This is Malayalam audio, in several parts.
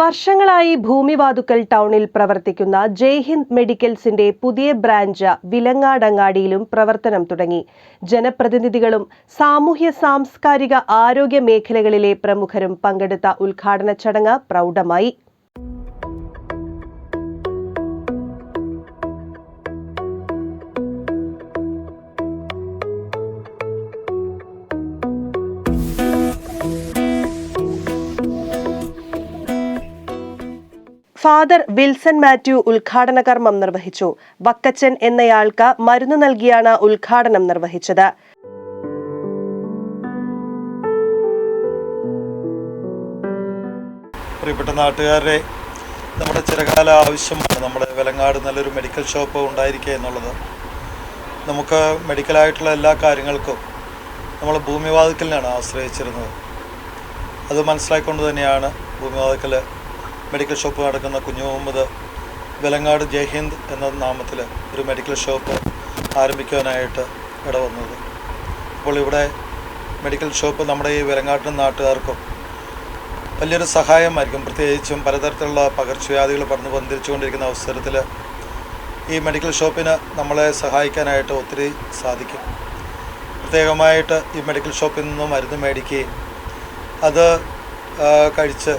വർഷങ്ങളായി ഭൂമിവാതുക്കൽ ടൗണിൽ പ്രവർത്തിക്കുന്ന ജയ്ഹിന്ദ് മെഡിക്കൽസിന്റെ പുതിയ ബ്രാഞ്ച് വിലങ്ങാടങ്ങാടിയിലും പ്രവർത്തനം തുടങ്ങി. ജനപ്രതിനിധികളും സാമൂഹ്യ സാംസ്കാരിക ആരോഗ്യ മേഖലകളിലെ പ്രമുഖരും പങ്കെടുത്ത ഉദ്ഘാടന ചടങ്ങ് പ്രൗഢമായി. ഫാദർ വിൽസൺ മാത്യു ഉദ്ഘാടന കർമ്മം നിർവഹിച്ചു. വക്കച്ചൻ എന്നയാൾക്ക് മരുന്ന് നൽകിയാണ് ഉദ്ഘാടനം നിർവഹിച്ചത്. പ്രിയപ്പെട്ട നാട്ടുകാരെ നമ്മുടെ ചിരകാല ആവശ്യമാണ് നമ്മുടെ വിലങ്ങാട് നല്ലൊരു മെഡിക്കൽ ഷോപ്പ് ഉണ്ടായിരിക്കുക എന്നുള്ളത്. നമുക്ക് മെഡിക്കലായിട്ടുള്ള എല്ലാ കാര്യങ്ങൾക്കും നമ്മൾ ഭൂമിവാതിക്കലിനാണ് ആശ്രയിച്ചിരുന്നത്. അത് മനസ്സിലാക്കിക്കൊണ്ട് തന്നെയാണ് ഭൂമിവാതിക്കൽ മെഡിക്കൽ ഷോപ്പ് നടക്കുന്ന കുഞ്ഞു മുഹമ്മദ് വിലങ്ങാട് ജയ്ഹിന്ദ് എന്ന നാമത്തിൽ ഒരു മെഡിക്കൽ ഷോപ്പ് ആരംഭിക്കുവാനായിട്ട് ഇടവന്നത്. അപ്പോൾ ഇവിടെ മെഡിക്കൽ ഷോപ്പ് നമ്മുടെ ഈ വിലങ്ങാട്ടിലും നാട്ടുകാർക്കും വലിയൊരു സഹായമായിരിക്കും. പ്രത്യേകിച്ചും പലതരത്തിലുള്ള പകർച്ചവ്യാധികൾ പടർന്നു പന്തിരിച്ചുകൊണ്ടിരിക്കുന്ന അവസരത്തിൽ ഈ മെഡിക്കൽ ഷോപ്പിന് നമ്മളെ സഹായിക്കാനായിട്ട് ഒത്തിരി സാധിക്കും. പ്രത്യേകമായിട്ട് ഈ മെഡിക്കൽ ഷോപ്പിൽ നിന്നും മരുന്ന് മേടിക്കുകയും അത് കഴിച്ച്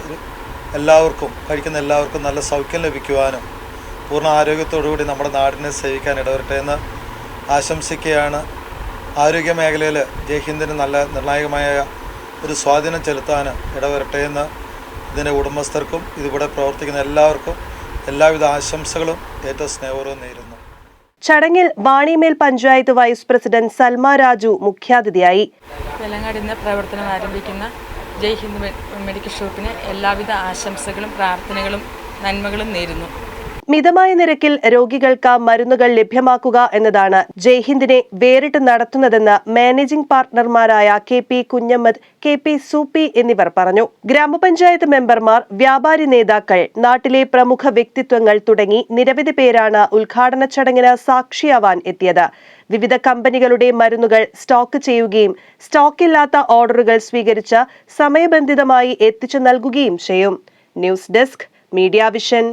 എല്ലാവർക്കും കഴിക്കുന്ന എല്ലാവർക്കും നല്ല സൗഖ്യം ലഭിക്കുവാനും പൂർണ ആരോഗ്യത്തോടുകൂടി നമ്മുടെ നാടിനെ സേവിക്കാൻ ഇടവരട്ടെ എന്ന് ആശംസിക്കുകയാണ്. ആരോഗ്യ മേഖലയിൽ ജയ്ഹിന്ദിന് നല്ല നിർണായകമായ ഒരു സ്വാധീനം ചെലുത്താൻ ഇടവരട്ടെ എന്ന് ഇതിന്റെ ഉടമസ്ഥർക്കും ഇതിവിടെ പ്രവർത്തിക്കുന്ന എല്ലാവർക്കും എല്ലാവിധ ആശംസകളും ഏറ്റവും സ്നേഹപൂർവം നേരുന്നു. ചടങ്ങിൽ വാണിമേൽ പഞ്ചായത്ത് വൈസ് പ്രസിഡന്റ് സൽമ രാജു മുഖ്യാതിഥിയായി. വെലങ്ങാട് പ്രവർത്തനം ആരംഭിക്കുന്ന ജയ് ഹിന്ദ് മെഡിക്കൽ ഷോപ്പിന് എല്ലാവിധ ആശംസകളും പ്രാർത്ഥനകളും നന്മകളും നേരുന്നു. മിതമായ നിരക്കിൽ രോഗികൾക്ക് മരുന്നുകൾ ലഭ്യമാക്കുക എന്നതാണ് ജയ്ഹിന്ദിനെ വേറിട്ട് നടത്തുന്നതെന്ന് managing പാർട്ണർമാരായ K P Kunhammad K P Soopi എന്നിവർ പറഞ്ഞു. ഗ്രാമപഞ്ചായത്ത് മെമ്പർമാർ വ്യാപാരി നേതാക്കൾ നാട്ടിലെ പ്രമുഖ വ്യക്തിത്വങ്ങൾ തുടങ്ങി നിരവധി പേരാണ് ഉദ്ഘാടന ചടങ്ങിന് സാക്ഷിയാവാൻ എത്തിയത്. വിവിധ കമ്പനികളുടെ മരുന്നുകൾ സ്റ്റോക്ക് ചെയ്യുകയും സ്റ്റോക്കില്ലാത്ത ഓർഡറുകൾ സ്വീകരിച്ച് സമയബന്ധിതമായി എത്തിച്ചു നൽകുകയും ചെയ്യും. News desk media vision.